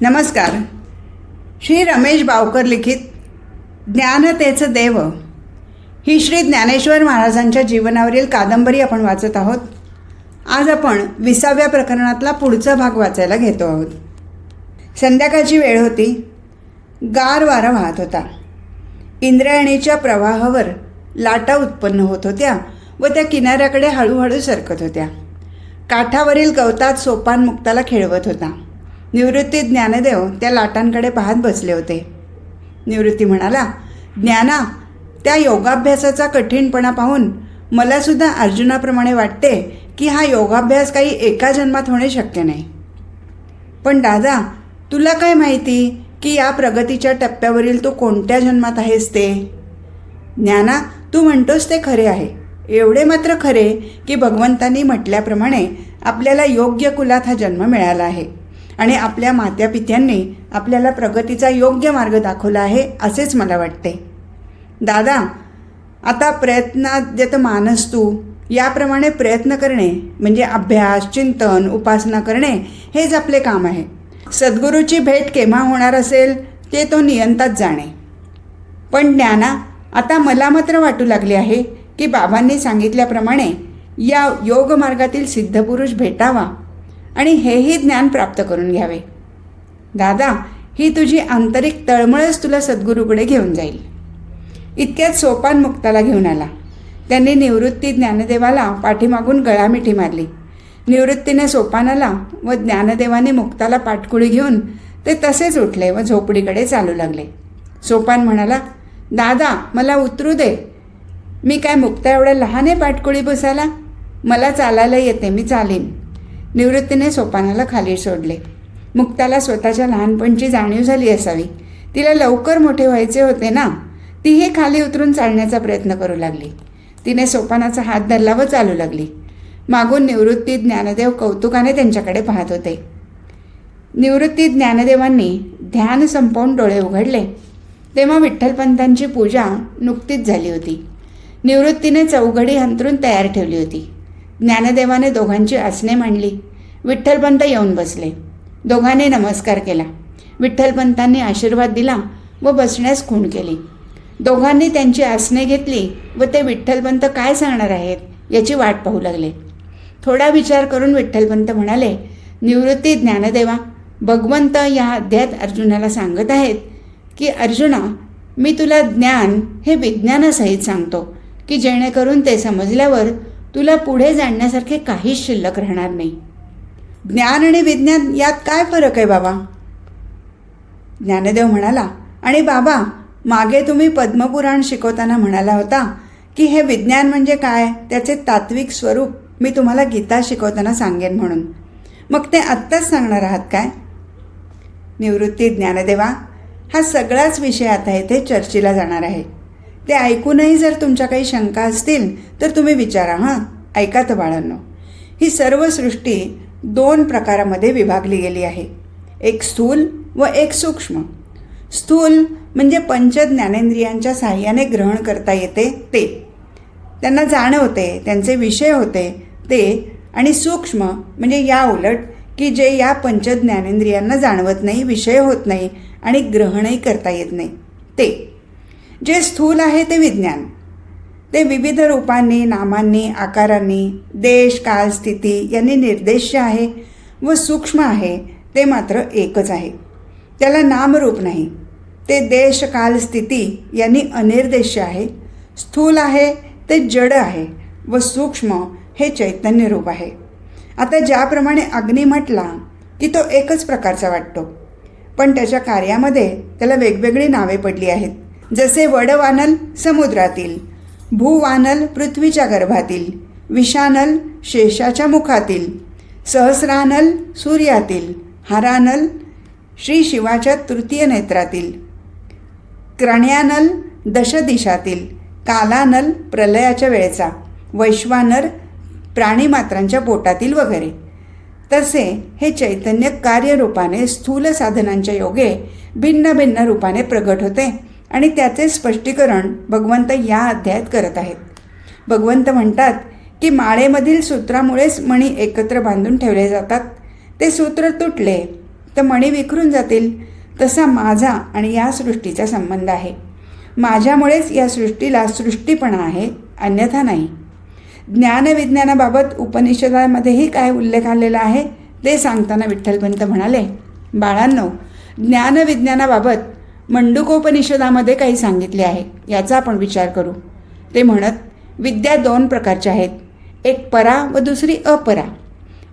नमस्कार. श्री रमेश बावकर लिखित ज्ञानतेचं देव. ही श्री ज्ञानेश्वर महाराजांच्या जीवनावरील कादंबरी आपण वाचत आहोत. आज आपण विसाव्या प्रकरणातला पुढचा भाग वाचायला घेतो आहोत. संध्याकाळची वेळ होती. गार वारा वाहत होता. इंद्रायणीच्या प्रवाहावर लाटा उत्पन्न होत होत्या व त्या किनाऱ्याकडे हळूहळू सरकत होत्या. काठावरील गवतात सोपान मुक्ताला खेळवत होता. निवृत्ती ज्ञानदेव त्या लाटांकडे पाहत बसले होते. निवृत्ती म्हणाला ज्ञाना त्या योगाभ्यासाचा कठीणपणा पाहून मलासुद्धा अर्जुनाप्रमाणे वाटते की हा योगाभ्यास काही एका जन्मात होणे शक्य नाही. पण दादा तुला काय माहिती की या प्रगतीच्या टप्प्यावरील तू कोणत्या जन्मात आहेस ते? ज्ञाना तू म्हणतोस ते खरे आहे. एवढे मात्र खरे की भगवंतांनी म्हटल्याप्रमाणे आपल्याला योग्य कुलात हा जन्म मिळाला आहे. आणि आपल्या मात्यापित्यांनी आपल्याला प्रगतीचा योग्य मार्ग दाखवला आहे असेच मला वाटते. दादा आता प्रयत्नाद्यत मानस तू याप्रमाणे प्रयत्न करणे म्हणजे अभ्यास चिंतन उपासना करणे हेच आपले काम आहे. सद्गुरूची भेट केव्हा होणार असेल ते तो नियंतात जाणे. पण ज्ञाना आता मला मात्र वाटू लागले आहे की बाबांनी सांगितल्याप्रमाणे या योग मार्गातील सिद्धपुरुष भेटावा. आणि हेही ज्ञान प्राप्त करून घ्यावे. दादा ही तुझी आंतरिक तळमळच तुला सद्गुरूकडे घेऊन जाईल. इतक्यात सोपान मुक्ताला घेऊन आला. त्यांनी निवृत्ती ज्ञानदेवाला पाठीमागून गळामिठी मारली. निवृत्तीने सोपानाला व ज्ञानदेवाने मुक्ताला पाठकुळी घेऊन ते तसेच उठले व झोपडीकडे चालू लागले. सोपान म्हणाला दादा मला उतरू दे. मी काय मुक्ता एवढ्या लहान आहे पाठकुळी बसायला? मला चालायला येते मी चालीन. निवृत्तीने सोपानाला खाली सोडले. मुक्ताला स्वतःच्या लहानपणची जाणीव झाली असावी. तिला लवकर मोठे व्हायचे होते ना? तीही खाली उतरून चालण्याचा प्रयत्न करू लागली. तिने सोपानाचा हात धरला व चालू लागली. मागून निवृत्ती ज्ञानदेव कौतुकाने त्यांच्याकडे पाहत होते. निवृत्ती ज्ञानदेवांनी ध्यान संपवून डोळे उघडले. तेव्हा विठ्ठलपंतांची पूजा नुकतीच झाली होती. निवृत्तीने चौघडी अंतरून तयार ठेवली होती. ज्ञानदेवाने दोघांची आसने मांडली. विठ्ठलपंत येऊन बसले. दोघांनी नमस्कार केला. विठ्ठलपंतांनी आशीर्वाद दिला व बसण्यास खूण केली. दोघांनी त्यांची आसने घेतली व ते विठ्ठलपंत काय सांगणार आहेत याची वाट पाहू लागले. थोडा विचार करून विठ्ठलपंत म्हणाले निवृत्ती ज्ञानदेवा भगवंत या अध्यात अर्जुनाला सांगत आहेत की अर्जुना मी तुला ज्ञान हे विज्ञानासहित सांगतो की जेणेकरून ते समजल्यावर तुला पुढे जाणण्यासारखे काहीच शिल्लक राहणार नाही. ज्ञान आणि विज्ञान यात काय फरक आहे बाबा? ज्ञानदेव म्हणाला आणि बाबा मागे तुम्ही पद्मपुराण शिकवताना म्हणाला होता की हे विज्ञान म्हणजे काय? त्याचे तात्विक स्वरूप मी तुम्हाला गीता शिकवताना सांगेन म्हणून. मग ते आत्ताच सांगणार आहात काय? निवृत्ती ज्ञानदेवा हा सगळाच विषय आता इथे चर्चेला जाणार आहे. ते ऐकूनही जर तुमच्या काही शंका असतील तर तुम्ही विचारा हां? ऐका तर बाळांनो. ही सर्व सृष्टी दोन प्रकारामध्ये विभागली गेली आहे. एक स्थूल व एक सूक्ष्म. स्थूल म्हणजे पंच ज्ञानेंद्रियांच्या साह्याने ग्रहण करता येते ते. त्यांना जाणवते त्यांचे विषय होते ते आणि सूक्ष्म म्हणजे या उलट की जे या पंच ज्ञानेंद्रियांना जाणवत नाही विषय होत नाही आणि ग्रहणही करता येत नाही ते. जे स्थूल आहे ते विज्ञान. ते विविध रूपांनी नामांनी आकारांनी देश काल स्थिती यांनी निर्देश्य आहे व सूक्ष्म आहे ते मात्र एकच आहे. त्याला नामरूप नाही. ते देश काल स्थिती यांनी अनिर्देश्य आहे. स्थूल आहे ते जड आहे व सूक्ष्म हे चैतन्य रूप आहे. आता ज्याप्रमाणे अग्नी म्हटला की तो एकच प्रकारचा वाटतो. पण त्याच्या कार्यामध्ये त्याला वेगवेगळी नावे पडली आहेत. जसे वडवानल समुद्रातील भूवानल पृथ्वीच्या गर्भातील विषानल शेषाच्या मुखातील सहस्रानल सूर्यातील हारानल श्री शिवाच्या तृतीय नेत्रातील क्रण्यानल दशदिशातील कालानल प्रलयाच्या वेळेचा वैश्वानर प्राणीमात्रांच्या पोटातील वगैरे. तसे हे चैतन्य कार्यरूपाने स्थूल साधनांच्या योगे भिन्न भिन्न रूपाने प्रगट होते. आणि त्याचे स्पष्टीकरण भगवंत या अध्यायात करत आहेत. भगवंत म्हणतात की माळेमधील सूत्रामुळेच मणी एकत्र बांधून ठेवले जातात. ते सूत्र तुटले तर मणी विखरून जातील. तसा माझा आणि या सृष्टीचा संबंध आहे. माझ्यामुळेच या सृष्टीला सृष्टीपणा आहे अन्यथा नाही. ज्ञानविज्ञानाबाबत उपनिषदामध्येही काय उल्लेख आलेला आहे ते सांगताना विठ्ठलपंत म्हणाले बाळांनो ज्ञानविज्ञानाबाबत मंडुकोपनिषदामध्ये काही सांगितले आहे. याचा आपण विचार करू. ते म्हणत विद्या दोन प्रकारच्या आहेत. एक परा व दुसरी अपरा.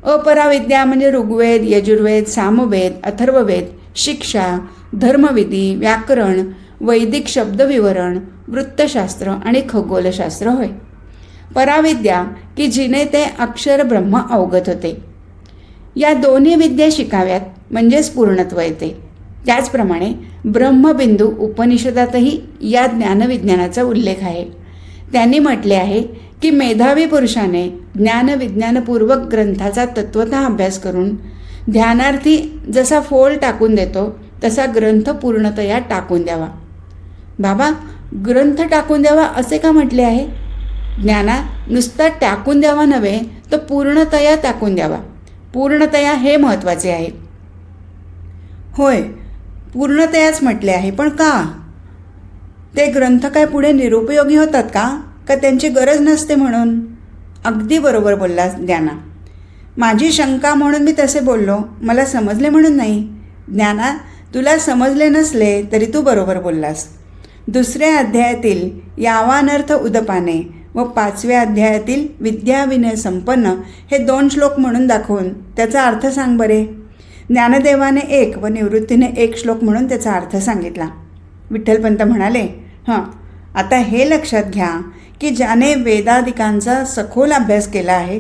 अपरा विद्या म्हणजे ऋग्वेद यजुर्वेद सामवेद अथर्ववेद शिक्षा धर्मविधी व्याकरण वैदिक शब्दविवरण वृत्तशास्त्र आणि खगोलशास्त्र होय. पराविद्या की जिने ते अक्षर ब्रह्म अवगत होते. या दोन्ही विद्या शिकाव्यात म्हणजेच पूर्णत्व येते. त्याचप्रमाणे ब्रह्मबिंदू उपनिषदातही या ज्ञानविज्ञानाचा उल्लेख आहे. त्यांनी म्हटले आहे की मेधावी पुरुषाने ज्ञानविज्ञानपूर्वक ग्रंथाचा तत्वत अभ्यास करून ध्यानार्थी जसा फोल टाकून देतो तसा ग्रंथ पूर्णतया टाकून द्यावा. बाबा ग्रंथ टाकून द्यावा असे का म्हटले आहे? ज्ञाना नुसता टाकून द्यावा नव्हे तर पूर्णतया टाकून द्यावा. पूर्णतया हे महत्त्वाचे आहे. होय पूर्णतयाच म्हटले आहे पण का? ते ग्रंथ काय पुढे निरुपयोगी होतात का? का त्यांची गरज नसते म्हणून? अगदी बरोबर बोललास ज्ञाना. माझी शंका म्हणून मी तसे बोललो. मला समजले म्हणून नाही. ज्ञाना तुला समजले नसले तरी तू बरोबर बोललास. दुसऱ्या अध्यायातील यावानर्थ उदपाने व पाचव्या अध्यायातील विद्याविनय संपन्न हे दोन श्लोक म्हणून दाखवून त्याचा अर्थ सांग बरे. ज्ञानदेवाने एक व निवृत्तीने एक श्लोक म्हणून त्याचा अर्थ सांगितला. विठ्ठलपंत म्हणाले हां आता हे लक्षात घ्या की ज्याने वेदादिकांचा सखोल अभ्यास केला आहे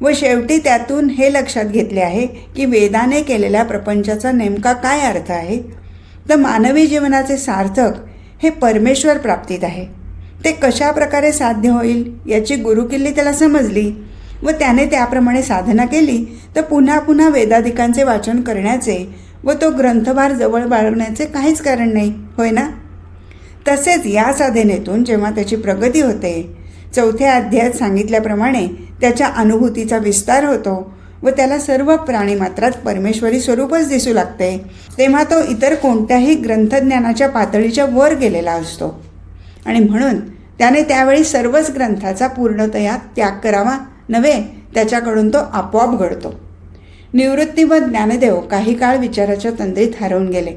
व शेवटी त्यातून हे लक्षात घेतले आहे की वेदाने केलेल्या प्रपंचाचा नेमका काय अर्थ आहे तर मानवी जीवनाचे सार्थक हे परमेश्वर प्राप्तीत आहे. ते कशा प्रकारे साध्य होईल याची गुरुकिल्ली त्याला समजली? व त्याने त्याप्रमाणे साधना केली तर पुन्हा पुन्हा वेदाधिकांचे वाचन करण्याचे व तो ग्रंथभार जवळ बाळगण्याचे काहीच कारण नाही होय ना? तसेच या साधनेतून जेव्हा त्याची प्रगती होते चौथ्या अध्यायात सांगितल्याप्रमाणे त्याच्या अनुभूतीचा विस्तार होतो व त्याला सर्व प्राणीमात्रात परमेश्वरी स्वरूपच दिसू लागते तेव्हा तो इतर कोणत्याही ग्रंथज्ञानाच्या पातळीच्या वर गेलेला असतो. आणि म्हणून त्याने त्यावेळी सर्वच ग्रंथाचा पूर्णतया त्याग करावा नव्हे त्याच्याकडून तो आपोआप घडतो. निवृत्ती व ज्ञानदेव काही काळ विचाराच्या तंद्रीत हरवून गेले.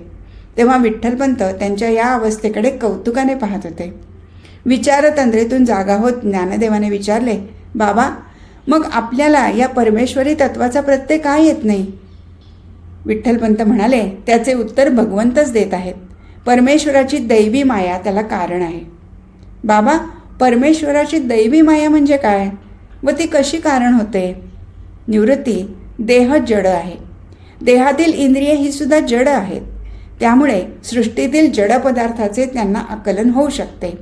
तेव्हा विठ्ठलपंत त्यांच्या या अवस्थेकडे कौतुकाने पाहत होते. विचारतंद्रीतून जागा होत ज्ञानदेवाने विचारले बाबा मग आपल्याला या परमेश्वरी तत्वाचा प्रत्यय काय येत नाही? विठ्ठलपंत म्हणाले त्याचे उत्तर भगवंतच देत आहेत. परमेश्वराची दैवी माया त्याला कारण आहे. बाबा परमेश्वराची दैवी माया म्हणजे काय? व ती कशी कारण होते? निवृत्ती. देह जड आहे. देहातील इंद्रिय ही सुद्धा जड आहेत. त्यामुळे सृष्टीतील जड पदार्थाचे त्यांना आकलन होऊ शकते.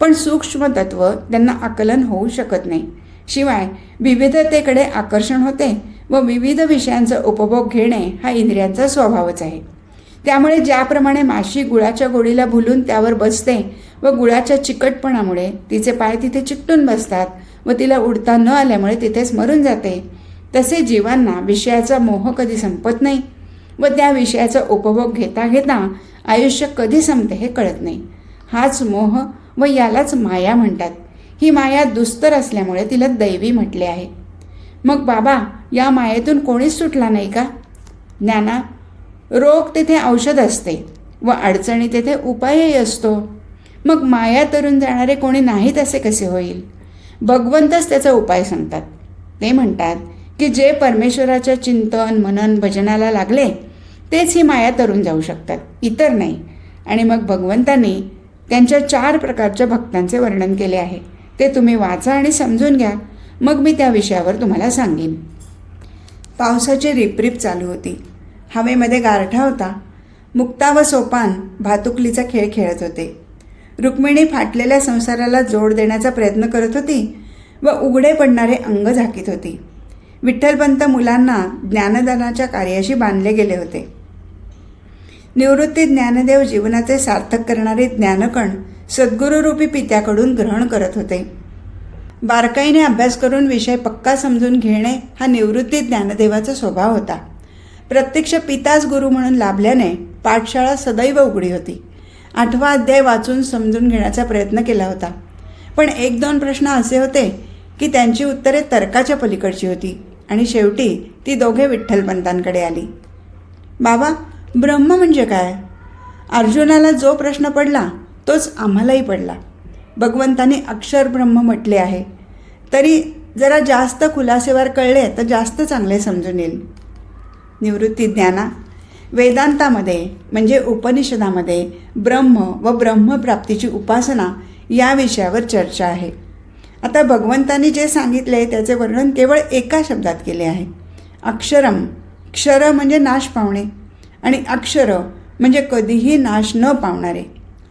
पण सूक्ष्म तत्व त्यांना आकलन होऊ शकत नाही. शिवाय विविधतेकडे आकर्षण होते व विविध विषयांचा उपभोग घेणे हा इंद्रियांचा स्वभावच आहे. त्यामुळे ज्याप्रमाणे माशी गुळाच्या गोडीला भुलून त्यावर बसते व गुळाच्या चिकटपणामुळे तिचे पाय तिथे चिकटून बसतात व तिला उडता न आल्यामुळे तिथेच मरून जाते. तसे जीवांना विषयाचा मोह कधी संपत नाही व त्या विषयाचा उपभोग घेता घेता आयुष्य कधी संपते हे कळत नाही. हाच मोह व यालाच माया म्हणतात. ही माया दुस्तर असल्यामुळे तिला दैवी म्हटले आहे. मग बाबा या मायेतून कोणीच सुटला नाही का? ज्ञाना रोग तेथे औषध असते व अडचणी तेथे उपायही असतो. मग माया तरून जाणारे कोणी नाहीत असे कसे होईल? भगवंतच त्याचा उपाय सांगतात. ते म्हणतात की जे परमेश्वराच्या चिंतन मनन भजनाला लागले तेच ही माया तरून जाऊ शकतात. इतर नाही. आणि मग भगवंतांनी त्यांच्या चार प्रकारच्या भक्तांचे वर्णन केले आहे. ते तुम्ही वाचा आणि समजून घ्या. मग मी त्या विषयावर तुम्हाला सांगेन. पावसाची रिपरिप चालू होती. हवेमध्ये गारठा होता. मुक्ता व सोपान भातुकलीचा खेळ खेळत होते. रुक्मिणी फाटलेल्या संसाराला जोड देण्याचा प्रयत्न करत होती व उघडे पडणारे अंग झाकीत होती. विठ्ठलपंत मुलांना ज्ञानदानाच्या कार्याशी बांधले गेले होते. निवृत्ती ज्ञानदेव जीवनाचे सार्थक करणारे ज्ञानकण सद्गुरूरूपी पित्याकडून ग्रहण करत होते. बारकाईने अभ्यास करून विषय पक्का समजून घेणे हा निवृत्ती ज्ञानदेवाचा स्वभाव होता. प्रत्यक्ष पिताच गुरु म्हणून लाभल्याने पाठशाळा सदैव उघडी होती. आठवा अध्याय वाचून समजून घेण्याचा प्रयत्न केला होता. पण एक दोन प्रश्न असे होते की त्यांची उत्तरे तर्काच्या पलीकडची होती आणि शेवटी ती दोघे विठ्ठलपंतांकडे आली. बाबा ब्रह्म म्हणजे काय? अर्जुनाला जो प्रश्न पडला तोच आम्हालाही पडला. भगवंताने अक्षर ब्रह्म म्हटले आहे. तरी जरा जास्त खुलासेवर कळले तर जास्त चांगले समजून येईल. निवृत्ती ज्ञाना वेदांतामध्ये म्हणजे उपनिषदामध्ये ब्रह्म व ब्रह्मप्राप्तीची उपासना या विषयावर चर्चा आहे. आता भगवंतांनी जे सांगितले त्याचे वर्णन केवळ एका शब्दात केले आहे. अक्षरम क्षर म्हणजे नाश पावणे आणि अक्षर म्हणजे कधीही नाश न पावणारे.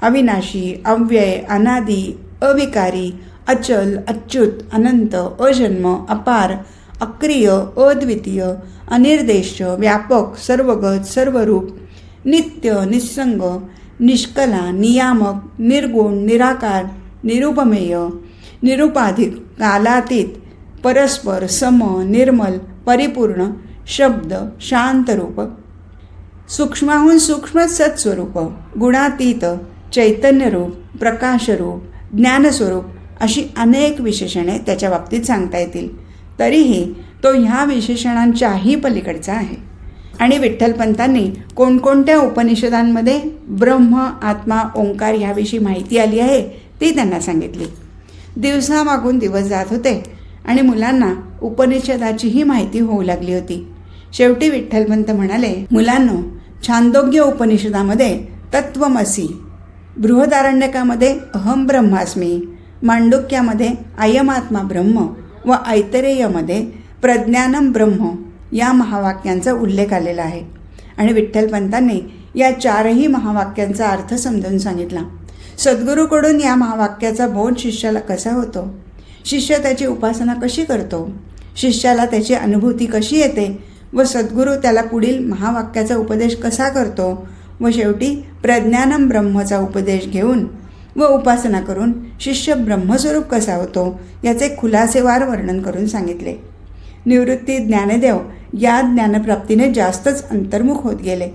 अविनाशी अव्यय अनादी अविकारी अचल अच्युत अनंत अजन्म अपार अक्रिय अद्वितीय अनिर्देश व्यापक सर्वगत सर्वरूप नित्य निस्संग निष्कला नियामक निर्गुण निराकार निरुपमेय निरुपाधिक कालातीत परस्पर सम निर्मल परिपूर्ण शब्द शांतरूप सूक्ष्माहून सूक्ष्म सत्स्वरूप गुणातीत चैतन्यरूप प्रकाशरूप ज्ञानस्वरूप अशी अनेक विशेषणे त्याच्या बाबतीत सांगता येतील. तरीही तो ह्या विशेषणांच्याही पलीकडचा आहे. आणि विठ्ठलपंतांनी कोणकोणत्या उपनिषदांमध्ये ब्रह्म आत्मा ओंकार ह्याविषयी माहिती आली आहे ती त्यांना सांगितली. दिवसामागून दिवस जात होते आणि मुलांना उपनिषदाचीही माहिती होऊ लागली होती. शेवटी विठ्ठलपंत म्हणाले मुलांनो छांदोग्य उपनिषदामध्ये तत्वमसी बृहदारण्यकामध्ये अहम ब्रह्मास्मी मांडुक्यामध्ये अयमात्मा ब्रह्म व ऐतरेयमध्ये प्रज्ञानम ब्रह्म या महावाक्यांचा उल्लेख आलेला आहे. आणि विठ्ठलपंतांनी या चारही महावाक्यांचा अर्थ समजावून सांगितला. सद्गुरूकडून या महावाक्याचा बोध शिष्याला कसा होतो? शिष्य त्याची उपासना कशी करतो? शिष्याला त्याची अनुभूती कशी येते? व सद्गुरू त्याला पुढील महावाक्याचा उपदेश कसा करतो? व शेवटी प्रज्ञानम ब्रह्मचा उपदेश घेऊन व उपासना करून शिष्य ब्रह्मस्वरूप कसा होतो? याचे खुलासेवार वर्णन करून सांगितले. निवृत्ती ज्ञानदेव या ज्ञानप्राप्तीने जास्तच अंतर्मुख होत गेले.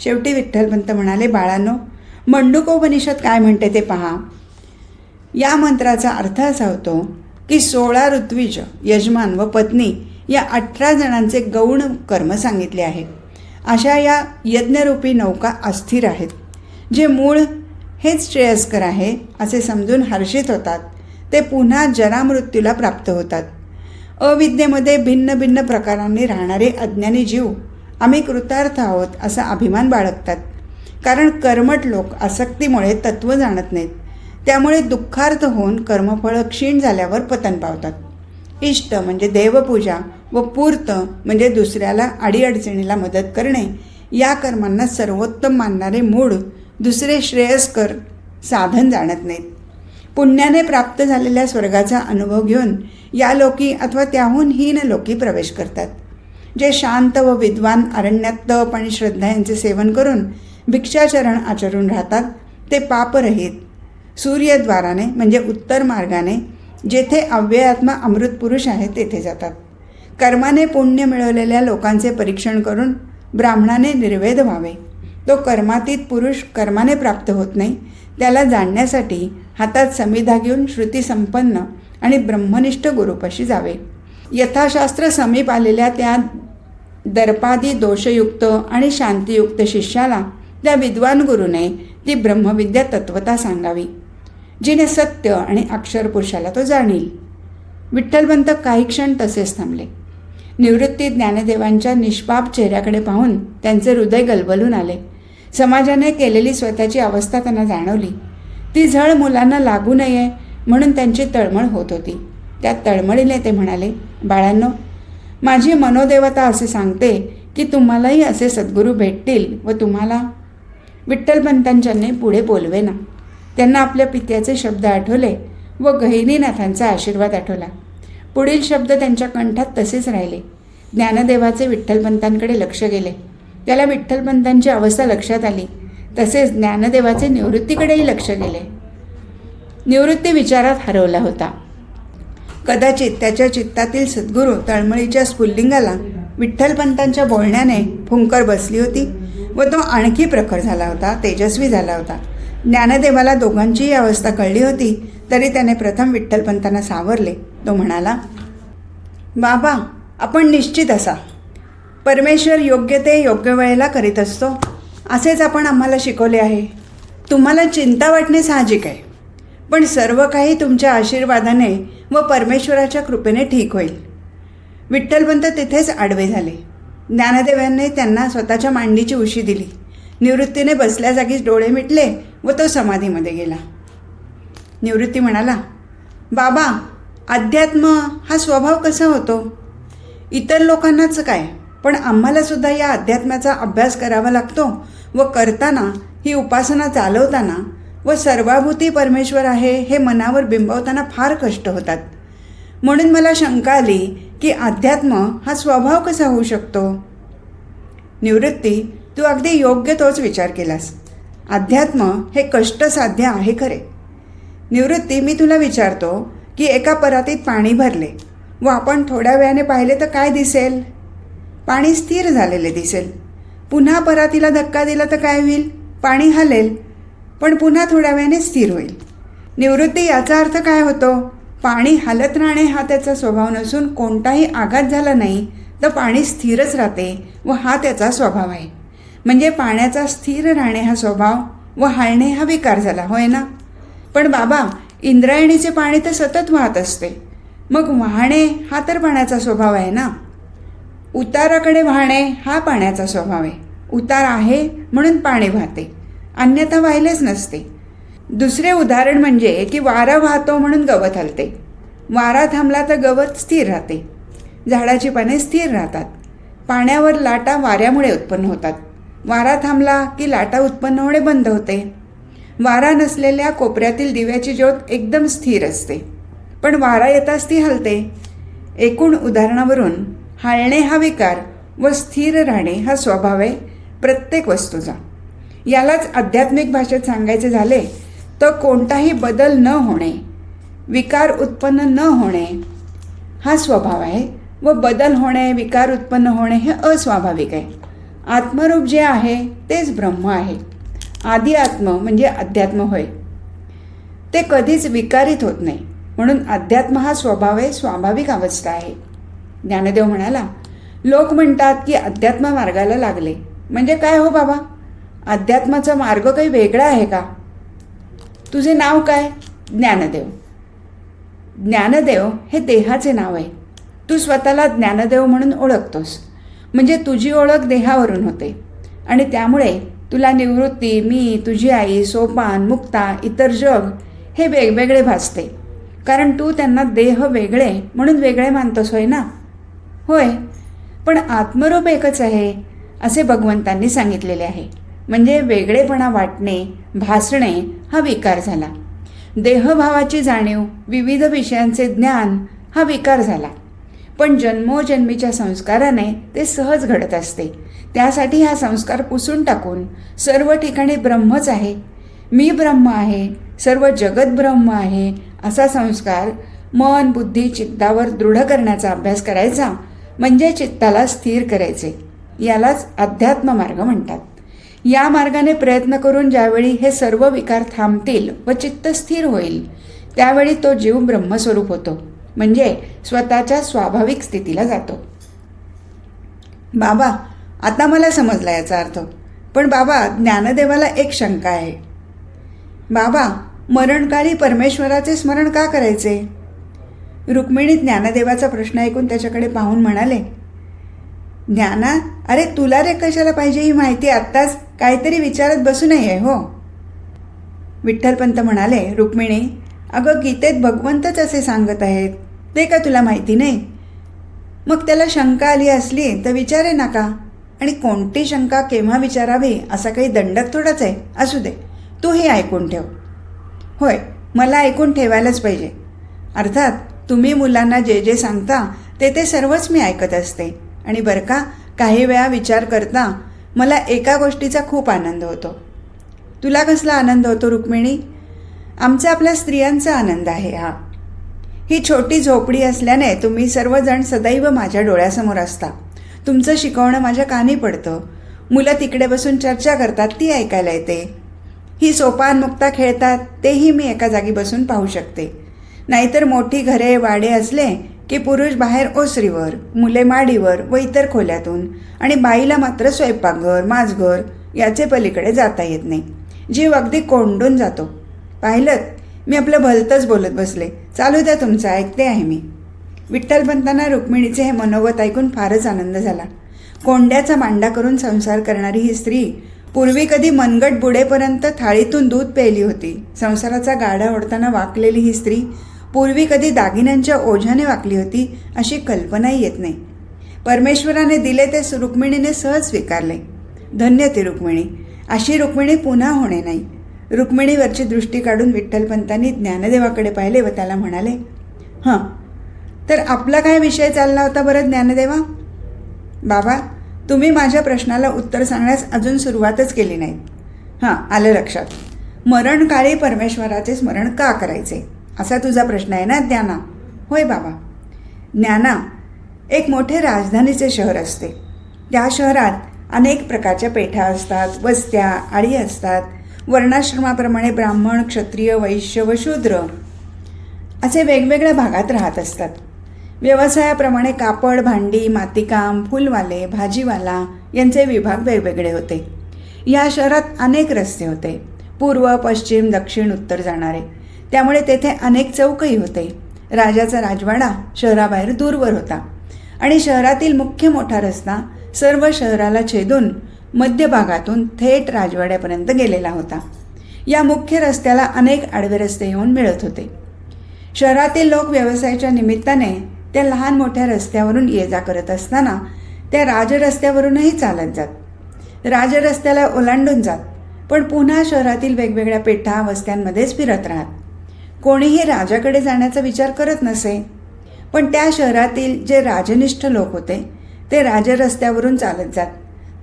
शेवटी विठ्ठलपंत म्हणाले बाळांनो मंडुकोपनिषद काय म्हणते ते पहा. या मंत्राचा अर्थ असा होतो की सोळा ऋत्विज यजमान व पत्नी या अठरा जणांचे गौण कर्म सांगितले आहे अशा या यज्ञरूपी नौका अस्थिर आहेत जे मूळ हेच श्रेयस्कर आहे असे समजून हर्षित होतात. ते पुन्हा जरामृत्यूला प्राप्त होतात. अविद्येमध्ये भिन्न भिन्न प्रकारांनी राहणारे अज्ञानी जीव. आम्ही कृतार्थ आहोत असा अभिमान बाळगतात. कारण कर्मट लोक आसक्तीमुळे तत्त्व जाणत नाहीत. त्यामुळे दुःखार्थ होऊन कर्मफळ क्षीण झाल्यावर पतन पावतात. इष्ट म्हणजे देवपूजा व पूर्त म्हणजे दुसऱ्याला अडीअडचणीला मदत करणे. या कर्मांना सर्वोत्तम मानणारे मूळ दुसरे श्रेयस्कर साधन जाणत नाहीत. पुण्याने प्राप्त झालेल्या स्वर्गाचा अनुभव घेऊन या लोकी अथवा त्याहून हीन लोकी प्रवेश करतात. जे शांत व विद्वान अरण्यात तप आणि श्रद्धा यांचे सेवन करून भिक्षाचरण आचरून राहतात ते पापरहित. सूर्यद्वाराने म्हणजे उत्तर मार्गाने जेथे अव्ययात्मा अमृत पुरुष आहे तेथे जातात. कर्माने पुण्य मिळवलेल्या लोकांचे परीक्षण करून ब्राह्मणाने निर्वेद व्हावे. तो कर्मातीत पुरुष कर्माने प्राप्त होत नाही त्याला जाणण्यासाठी हातात समिधा घेऊन श्रुती संपन्न आणि ब्रह्मनिष्ठ गुरुपाशी जावे. यथाशास्त्र समीप आलेल्या त्या दर्पादी दोषयुक्त आणि शांतियुक्त शिष्याला त्या विद्वान गुरुने ती ब्रह्मविद्या तत्वता सांगावी जिने सत्य आणि अक्षर पुरुषाला तो जाणील. विठ्ठलवंत काही क्षण तसेच थांबले. निवृत्ती ज्ञानदेवांच्या निष्पाप चेहऱ्याकडे पाहून त्यांचे हृदय गलबलून आले. समाजाने केलेली स्वतःची अवस्था त्यांना जाणवली. ती झळ मुलांना लागू नये म्हणून त्यांची तळमळ होत होती. त्या तळमळीने ते म्हणाले बाळांनो माझी मनोदेवता असे सांगते की तुम्हालाही असे सद्गुरू भेटतील व तुम्हाला विठ्ठलपंतांच्याने पुढे बोलवे ना त्यांना आपल्या पित्याचे शब्द आठवले व गहिनीनाथांचा आशीर्वाद आठवला. पुढील शब्द त्यांच्या कंठात तसेच राहिले. ज्ञानदेवाचे विठ्ठलपंतांकडे लक्ष गेले. त्याला विठ्ठलपंतांची अवस्था लक्षात आली. तसेच ज्ञानदेवाचे निवृत्तीकडेही लक्ष गेले. निवृत्ती विचारात हरवला होता. कदाचित त्याच्या चित्तातील सद्गुरू तळमळीच्या स्फुल्लिंगाला विठ्ठलपंतांच्या बोलण्याने फुंकर बसली होती व तो आणखी प्रखर झाला होता तेजस्वी झाला होता. ज्ञानदेवाला दोघांचीही अवस्था कळली होती तरी त्याने प्रथम विठ्ठलपंतांना सावरले. तो म्हणाला बाबा आपण निश्चित असा. परमेश्वर योग्य ते योग्य वेळेला करीत असतो. असेच आपण आम्हाला शिकवले आहे. तुम्हाला चिंता वाटणे साहजिक आहे. पण सर्व काही तुमच्या आशीर्वादाने व परमेश्वराच्या कृपेने ठीक होईल. विठ्ठलपंत तिथेच आडवे झाले. ज्ञानदेवांनी त्यांना स्वतःच्या मांडीची उशी दिली. निवृत्तीने बसल्या जागीच डोळे मिटले व तो समाधीमध्ये गेला. निवृत्ती म्हणाला बाबा अध्यात्म हा स्वभाव कसा होतो? इतर लोकांनाच काय? पण आम्हालासुद्धा या अध्यात्माचा अभ्यास करावा लागतो व करताना ही उपासना चालवताना व सर्वाभूती परमेश्वर आहे हे मनावर बिंबवताना फार कष्ट होतात. म्हणून मला शंका आली की अध्यात्म हा स्वभाव कसा होऊ शकतो? निवृत्ती तू अगदी योग्य तोच विचार केलास. अध्यात्म हे कष्टसाध्य आहे खरे. निवृत्ती मी तुला विचारतो की एका परातीत पाणी भरले व आपण थोड्या वेळाने पाहिले तर काय दिसेल? पाणी स्थिर झालेले दिसेल. पुन्हा परातीला धक्का दिला तर काय होईल? पाणी हलेल. पण पुन्हा थोड्या वेळाने स्थिर होईल. निवृत्ती याचा अर्थ काय होतो? पाणी हलत राहणे हा त्याचा स्वभाव नसून कोणताही आघात झाला नाही तर पाणी स्थिरच राहते व हा त्याचा स्वभाव आहे. म्हणजे पाण्याचा स्थिर राहणे हा स्वभाव व हलणे हा विकार झाला होय ना? पण बाबा इंद्रायणीचे पाणी तर सतत वाहत असते. मग वाहणे हा तर पाण्याचा स्वभाव आहे ना? उताराकडे वाहणे हा पाण्याचा स्वभाव आहे. उतार आहे म्हणून पाणी वाहते. अन्यथा व्हायलेच नसते. दुसरे उदाहरण म्हणजे की वारा वाहतो म्हणून गवत हलते. वारा थांबला तर गवत स्थिर राहते. झाडाची पाने स्थिर राहतात. पाण्यावर लाटा वाऱ्यामुळे उत्पन्न होतात. वारा थांबला की लाटा उत्पन्न होणे बंद होते. वारा नसलेल्या कोपऱ्यातील दिव्याची ज्योत एकदम स्थिर असते. पण वारा येताच ती हलते. एकूण उदाहरणावरून हालणे हा विकार व स्थिर राहणे हा स्वभाव आहे. प्रत्येक वस्तूचा. यालाच आध्यात्मिक भाषेत सांगायचे झाले तर कोणताही बदल न होणे विकार उत्पन्न न होणे हा स्वभाव आहे व बदल होणे विकार उत्पन्न होणे हे अस्वाभाविक आहे. आत्मरूप जे आहे तेच ब्रह्म आहे. आदी आत्म म्हणजे अध्यात्म होय. ते कधीच विकारित होत नाही म्हणून अध्यात्म हा स्वभाव आहे स्वाभाविक अवस्था आहे. ज्ञानदेव म्हणाला लोक म्हणतात की अध्यात्म मार्गाला लागले. म्हणजे काय हो बाबा? अध्यात्माचा मार्ग काही वेगळा आहे का? तुझे नाव काय? ज्ञानदेव. ज्ञानदेव हे देहाचे नाव आहे. तू स्वतःला ज्ञानदेव म्हणून ओळखतोस. म्हणजे तुझी ओळख देहावरून होते. आणि त्यामुळे तुला निवृत्ती मी तुझी आई सोपान मुक्ता इतर जग हे वेगवेगळे भासते. कारण तू त्यांना देह वेगळे म्हणून वेगळे मानतोस होय ना? होय. पण आत्मरूप एकच आहे असे भगवंतांनी सांगितलेले आहे. म्हणजे वेगळेपणा वाटणे भासणे हा विकार झाला. देहभावाची जाणीव विविध विषयांचे ज्ञान हा विकार झाला. पण जन्मोजन्मीच्या संस्काराने ते सहज घडत असते. त्यासाठी हा संस्कार पुसून टाकून सर्व ठिकाणी ब्रह्मच आहे. मी ब्रह्म आहे सर्व जगत ब्रह्म आहे असा संस्कार मन बुद्धी चित्तावर दृढ करण्याचा अभ्यास करायचा म्हणजे चित्ताला स्थिर करायचे. यालाच अध्यात्म मार्ग म्हणतात. या मार्गाने प्रयत्न करून ज्यावेळी हे सर्व विकार थांबतील व चित्त स्थिर होईल त्यावेळी तो जीव ब्रह्मस्वरूप होतो म्हणजे स्वतःच्या स्वाभाविक स्थितीला जातो. बाबा आता मला समजला याचा अर्थ. पण बाबा ज्ञानदेवाला एक शंका आहे. बाबा मरणकाळी परमेश्वराचे स्मरण का करायचे? रुक्मिणी ज्ञानदेवाचा प्रश्न ऐकून त्याच्याकडे पाहून म्हणाले ज्ञाना अरे तुला रे कशाला पाहिजे ही माहिती? आत्ताच काहीतरी विचारत बसू नये हो. विठ्ठलपंत म्हणाले रुक्मिणी अगं गीतेत भगवंतच असे सांगत आहेत. ते का तुला माहिती नाही? मग त्याला शंका आली असली तर विचारे नका आणि कोणती शंका केव्हा विचारावी असा काही दंडक थोडाच आहे. असू दे तूही ऐकून ठेव. होय मला ऐकून ठेवायलाच पाहिजे. अर्थात तुम्ही मुलांना जे जे सांगता ते ते सर्वच मी ऐकत असते. आणि बरं का काही वेळा विचार करता मला एका गोष्टीचा खूप आनंद होतो. तुला कसला आनंद होतो रुक्मिणी? आमचा आपल्या स्त्रियांचा आनंद आहे हा. ही छोटी झोपडी असल्याने तुम्ही सर्वजण सदैव माझ्या डोळ्यासमोर असता. तुमचं शिकवणं माझ्या कानी पडतं. मुलं तिकडे बसून चर्चा करतात ती ऐकायला येते. ही सोपानमुक्ता खेळतात तेही मी एका जागी बसून पाहू शकते. नाहीतर मोठी घरे वाडे असले की पुरुष बाहेर ओसरीवर मुले माडीवर व इतर खोल्यातून आणि बाईला मात्र स्वयंपाकघर माझघर याचे पलीकडे जाता येत नाही. जीव अगदी कोंडून जातो. पाहिलं मी आपलं भलतंच बोलत बसले. चालू द्या तुमचं ऐकते आहे मी. विठ्ठलपंतांना रुक्मिणीचे हे मनोगत ऐकून फारच आनंद झाला. कोंड्याचा मांडा करून संसार करणारी ही स्त्री पूर्वी कधी मनगट बुडेपर्यंत थाळीतून दूध प्यायली होती. संसाराचा गाडा ओढताना वाकलेली ही स्त्री पूर्वी कधी दागिन्यांच्या ओझ्याने वाकली होती अशी कल्पनाही येत नाही. परमेश्वराने दिले ते रुक्मिणीने सहज स्वीकारले. धन्य ती रुक्मिणी. अशी रुक्मिणी पुन्हा होणे नाही. रुक्मिणीवरची दृष्टी काढून विठ्ठलपंतांनी ज्ञानदेवाकडे पाहिले व त्याला म्हणाले हां तर आपला काय विषय चालला होता बरं ज्ञानदेवा? बाबा तुम्ही माझ्या प्रश्नाला उत्तर सांगण्यास अजून सुरुवातच केली नाही. हां आलं लक्षात. मरणकाळी परमेश्वराचे स्मरण का करायचे? असा तुझा प्रश्न आहे ना ज्ञाना? होय बाबा. ज्ञाना एक मोठे राजधानीचे शहर असते. त्या शहरात अनेक प्रकारच्या पेठा असतात वस्त्या आळी असतात. वर्णाश्रमाप्रमाणे ब्राह्मण क्षत्रिय वैश्य व शूद्र असे वेगवेगळ्या भागात राहत असतात. व्यवसायाप्रमाणे कापड भांडी मातीकाम फुलवाले भाजीवाला यांचे विभाग वेगवेगळे होते. या शहरात अनेक रस्ते होते. पूर्व पश्चिम दक्षिण उत्तर जाणारे. त्यामुळे तेथे अनेक चौकही होते. राजाचा राजवाडा शहराबाहेर दूरवर होता. आणि शहरातील मुख्य मोठा रस्ता सर्व शहराला छेदून मध्यभागातून थेट राजवाड्यापर्यंत गेलेला होता. या मुख्य रस्त्याला अनेक आडवे रस्ते येऊन मिळत होते. शहरातील लोक व्यवसायाच्या निमित्ताने त्या लहान मोठ्या रस्त्यावरून ये जा करत असताना त्या राजरस्त्यावरूनही चालत जात. राजरस्त्याला ओलांडून जात पण पुन्हा शहरातील वेगवेगळ्या पेठा वस्त्यांमध्येच फिरत राहत. कोणीही राजाकडे जाण्याचा विचार करत नसे. पण त्या शहरातील जे राजनिष्ठ लोक होते ते राजरस्त्यावरून चालत जात.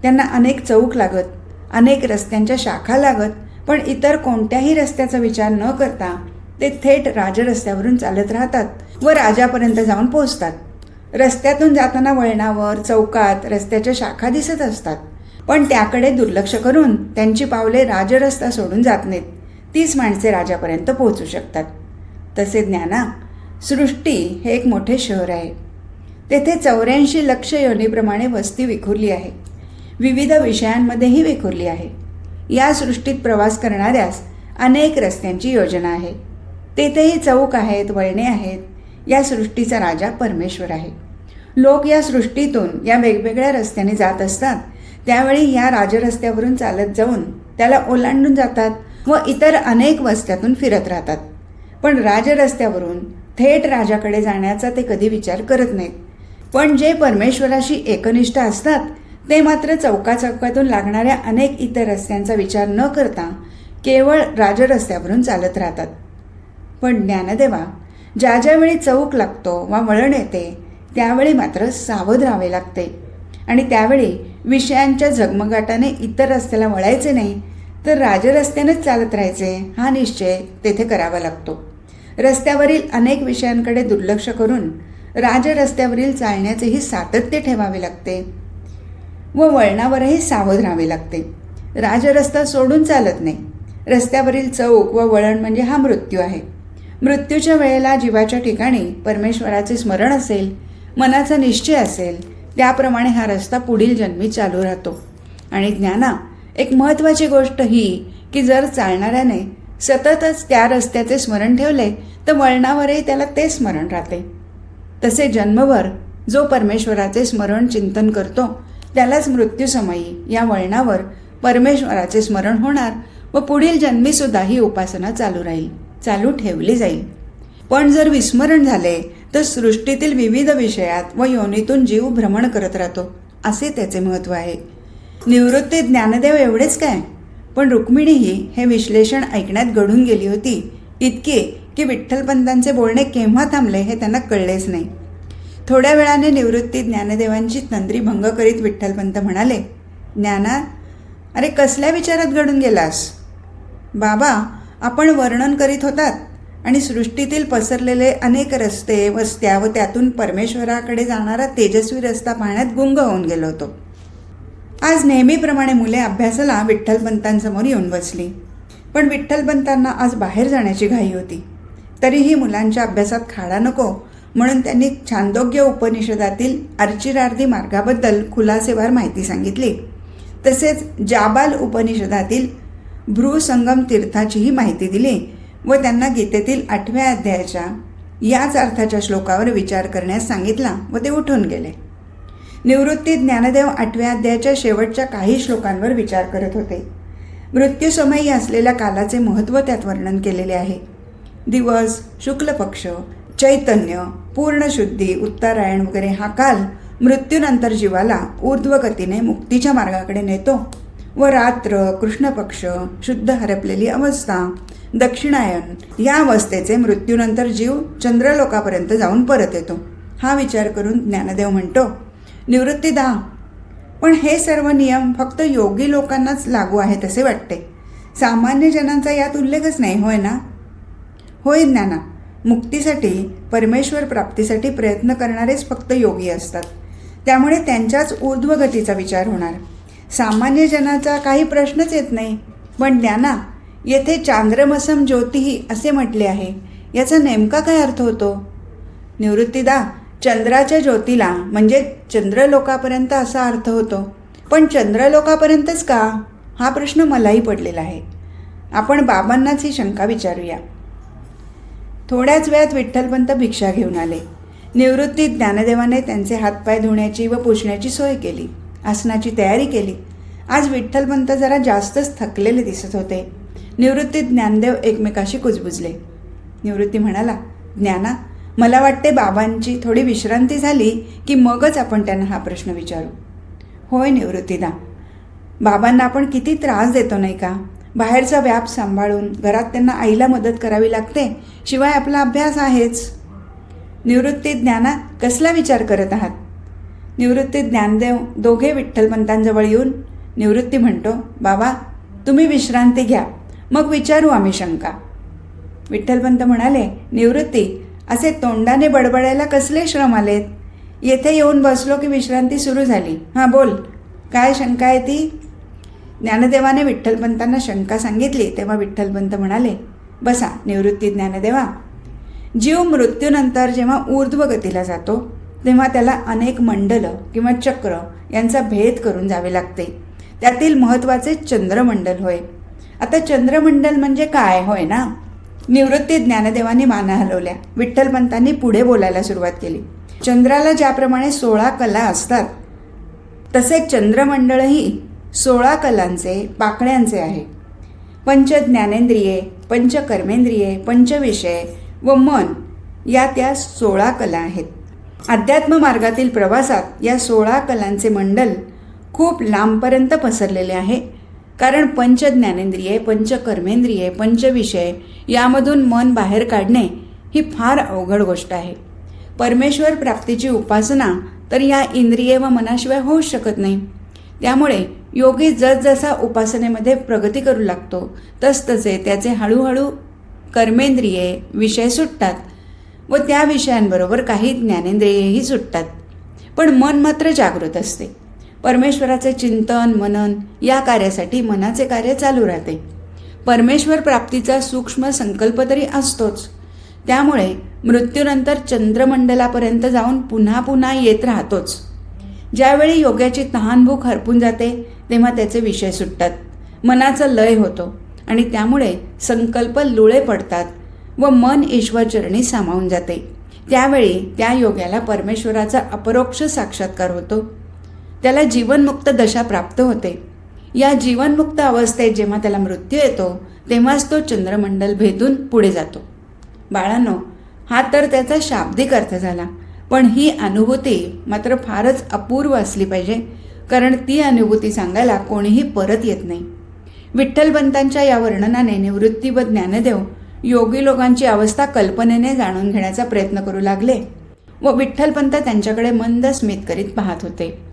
त्यांना अनेक चौक लागत अनेक रस्त्यांच्या शाखा लागत पण इतर कोणत्याही रस्त्याचा विचार न करता ते थेट राजरस्त्यावरून चालत राहतात व राजापर्यंत जाऊन पोहोचतात. रस्त्यातून जाताना वळणावर चौकात रस्त्याच्या शाखा दिसत असतात. पण त्याकडे दुर्लक्ष करून त्यांची पावले राजरस्ता सोडून जात नाहीत. तीच माणसे राजापर्यंत पोहोचू शकतात. तसे ज्ञाना सृष्टी हे एक मोठे शहर आहे. तेथे चौऱ्याऐंशी लक्ष योनीप्रमाणे वस्ती विखुरली आहे. विविध विषयांमध्येही विखुरली आहे. या सृष्टीत प्रवास करणाऱ्यास अनेक रस्त्यांची योजना आहे. तेथेही चौक आहेत वळणे आहेत. या सृष्टीचा राजा परमेश्वर आहे. लोक या सृष्टीतून या वेगवेगळ्या रस्त्याने जात असतात. त्यावेळी या राजरस्त्यावरून चालत जाऊन त्याला ओलांडून जातात. व इतर अनेक वस्त्यातून फिरत राहतात. पण राजरस्त्यावरून थेट राजाकडे जाण्याचा ते कधी विचार करत नाहीत. पण जे परमेश्वराशी एकनिष्ठ असतात ते मात्र चौका चौकातून लागणाऱ्या अनेक इतर रस्त्यांचा विचार न करता केवळ राजरस्त्यावरून चालत राहतात. पण ज्ञानदेवा ज्या ज्यावेळी चौक लागतो वा वळण येते त्यावेळी मात्र सावध राहावे लागते. आणि त्यावेळी विषयांच्या झगमगाटाने इतर रस्त्याला वळायचे नाही तर राजरस्त्यानेच चालत राहायचे. हा निश्चय तेथे करावा लागतो. रस्त्यावरील अनेक विषयांकडे दुर्लक्ष करून राजरस्त्यावरील चालण्याचेही सातत्य ठेवावे लागते व वळणावरही सावध राहावे लागते. राजरस्ता सोडून चालत नाही. रस्त्यावरील चौक व वळण म्हणजे हा मृत्यू आहे. मृत्यूच्या वेळेला जीवाच्या ठिकाणी परमेश्वराचे स्मरण असेल मनाचा निश्चय असेल त्याप्रमाणे हा रस्ता पुढील जन्मी चालू राहतो. आणि ज्ञाना एक महत्त्वाची गोष्ट ही की जर चालणाऱ्याने सततच त्या रस्त्याचे स्मरण ठेवले तर वळणावरही त्याला ते स्मरण राहते. तसे जन्मभर जो परमेश्वराचे स्मरण चिंतन करतो त्यालाच मृत्यूसमयी या वळणावर परमेश्वराचे स्मरण होणार व पुढील जन्मीसुद्धा ही उपासना चालू राहील चालू ठेवली जाईल. पण जर विस्मरण झाले तर सृष्टीतील विविध विषयात व योनीतून जीव भ्रमण करत राहतो असे त्याचे महत्त्व आहे. निवृत्ती ज्ञानदेव एवढेच काय? पण रुक्मिणीही हे विश्लेषण ऐकण्यात घडून गेली होती. इतके की विठ्ठलपंतांचे बोलणे केव्हा थांबले हे त्यांना कळलेच नाही. थोड्या वेळाने निवृत्ती ज्ञानदेवांची तंद्री भंग करीत विठ्ठलपंत म्हणाले ज्ञाना अरे कसल्या विचारात घडून गेलास? बाबा आपण वर्णन करीत होतात आणि सृष्टीतील पसरलेले अनेक रस्ते वस्त्या व त्यातून परमेश्वराकडे जाणारा तेजस्वी रस्ता पाहण्यात गुंग होऊन गेलो होतो. आज नेहमीप्रमाणे मुले अभ्यासाला विठ्ठलपंतांसमोर येऊन बसली. पण विठ्ठलपंतांना आज बाहेर जाण्याची घाई होती. तरीही मुलांच्या अभ्यासात खाडा नको म्हणून त्यांनी छांदोग्य उपनिषदातील अर्चिरार्धी मार्गाबद्दल खुलासेवार माहिती सांगितली. तसेच जाबाल उपनिषदातील भ्रूसंगम तीर्थाचीही माहिती दिली व त्यांना गीतेतील आठव्या अध्यायाच्या याच अर्थाच्या श्लोकावर विचार करण्यास सांगितला व ते उठून गेले. निवृत्ती ज्ञानदेव आठव्या अध्यायाच्या शेवटच्या काही श्लोकांवर विचार करत होते. मृत्यूसमयी असलेल्या कालाचे महत्त्व त्यात वर्णन केलेले आहे. दिवस शुक्ल पक्ष चैतन्य पूर्णशुद्धी उत्तरायण वगैरे हा काल मृत्यूनंतर जीवाला ऊर्ध्वगतीने मुक्तीच्या मार्गाकडे नेतो. व रात्र कृष्णपक्ष शुद्ध हरपलेली अवस्था दक्षिणायन या अवस्थेचे मृत्यूनंतर जीव चंद्रलोकापर्यंत जाऊन परत येतो. हा विचार करून ज्ञानदेव म्हणतो निवृत्ती दहा पण हे सर्व नियम फक्त योगी लोकांनाच लागू आहेत असे वाटते. सामान्य जनांचा यात उल्लेखच नाही होय ना? होय ज्ञाना. मुक्तीसाठी परमेश्वर प्राप्तीसाठी प्रयत्न करणारेच फक्त योगी असतात. त्यामुळे त्यांच्याच ऊर्ध्वगतीचा विचार होणार. सामान्य जनाचा काही प्रश्नच येत नाही. पण ज्ञाना येथे चांद्रमसम ज्योतिही असे म्हटले आहे. याचा नेमका काय अर्थ होतो? निवृत्तीदा चंद्राच्या ज्योतीला म्हणजे चंद्रलोकापर्यंत असा अर्थ होतो. पण चंद्रलोकापर्यंतच का? हा प्रश्न मलाही पडलेला आहे. आपण बाबांनाच ही शंका विचारूया. थोड्याच वेळात विठ्ठलपंत भिक्षा घेऊन आले. निवृत्ती ज्ञानदेवाने त्यांचे हातपाय धुण्याची व पुसण्याची सोय केली. आसनाची तयारी केली. आज विठ्ठलपंत जरा जास्तच थकलेले दिसत होते. निवृत्ती ज्ञानदेव एकमेकाशी कुजबुजले. निवृत्ती म्हणाला ज्ञाना मला वाटते बाबांची थोडी विश्रांती झाली की मगच आपण त्यांना हा प्रश्न विचारू. होय निवृत्तीदा. बाबांना आपण किती त्रास देतो नाही का? बाहेरचा व्याप सांभाळून घरात त्यांना आईला मदत करावी लागते शिवाय आपला अभ्यास आहेच. निवृत्ती ज्ञाना कसला विचार करत आहात? निवृत्ती ज्ञानदेव दोघे विठ्ठलपंतांजवळ येऊन निवृत्ती म्हणतो बाबा तुम्ही विश्रांती घ्या मग विचारू आम्ही शंका. विठ्ठलपंत म्हणाले निवृत्ती असे तोंडाने बडबडायला कसले श्रम आलेत? येथे येऊन बसलो की विश्रांती सुरू झाली. हां बोल. काय शंका आहे ती? ज्ञानदेवाने विठ्ठलपंतांना शंका सांगितली तेव्हा विठ्ठलपंत म्हणाले बसा निवृत्ती ज्ञानदेवा. जीव मृत्यूनंतर जेव्हा ऊर्ध्वगतीला जातो तेव्हा त्याला अनेक मंडलं किंवा चक्र यांचा भेद करून जावे लागते. त्यातील महत्त्वाचे चंद्रमंडल होय. आता चंद्रमंडल म्हणजे काय? होय ना? निवृत्ती ज्ञानदेवाने माना हलवल्या. विठ्ठलपंतांनी पुढे बोलायला सुरुवात केली. चंद्राला ज्याप्रमाणे सोळा कला असतात तसे चंद्रमंडळही सोळा कलांचे पाकळ्यांचे आहे. पंच ज्ञानेंद्रिये पंच कर्मेंद्रिये पंचविषय व मन या त्या सोळा कला आहेत. अध्यात्म मार्गातील प्रवासात या सोळा कलांचे मंडल खूप लांबपर्यंत पसरलेले आहे. कारण पंच ज्ञानेंद्रिये पंच कर्मेंद्रिय पंचविषय यामधून मन बाहेर काढणे ही फार अवघड गोष्ट आहे. परमेश्वर प्राप्तीची उपासना तर या इंद्रिये व मनाशिवाय होऊ शकत नाही. त्यामुळे योगी जसजसा उपासनेमध्ये प्रगती करू लागतो तसतसे त्याचे हळूहळू कर्मेंद्रिये विषय सुटतात व त्या विषयांबरोबर काही ज्ञानेंद्रियेही सुटतात. पण मन मात्र जागृत असते. परमेश्वराचे चिंतन मनन या कार्यासाठी मनाचे कार्य चालू राहते. परमेश्वर प्राप्तीचा सूक्ष्म संकल्प तरी असतोच. त्यामुळे मृत्यूनंतर चंद्रमंडलापर्यंत जाऊन पुन्हा पुन्हा येत राहतोच. ज्यावेळी योग्याची तहानभूक हरपून जाते तेव्हा त्याचे विषय सुटतात. मनाचा लय होतो आणि त्यामुळे संकल्प लुळे पडतात व मन ईश्वरचरणी सामावून जाते. त्यावेळी त्या योग्याला परमेश्वराचा अपरोक्ष साक्षात्कार होतो. त्याला जीवनमुक्त दशा प्राप्त होते. या जीवनमुक्त अवस्थेत जेव्हा त्याला मृत्यू येतो तेव्हाच तो चंद्रमंडल भेदून पुढे जातो. बाळांनो हा तर त्याचा शाब्दिक अर्थ झाला. पण ही अनुभूती मात्र फारच अपूर्व असली पाहिजे कारण ती अनुभूती सांगायला कोणीही परत येत नाही. विठ्ठलबंतांच्या या वर्णनाने निवृत्ती व ज्ञानदेव योगी लोकांची अवस्था कल्पनेने जाणून घेण्याचा प्रयत्न करू लागले व विठ्ठलपंत त्यांच्याकडे मंद स्मित करीत पाहत होते.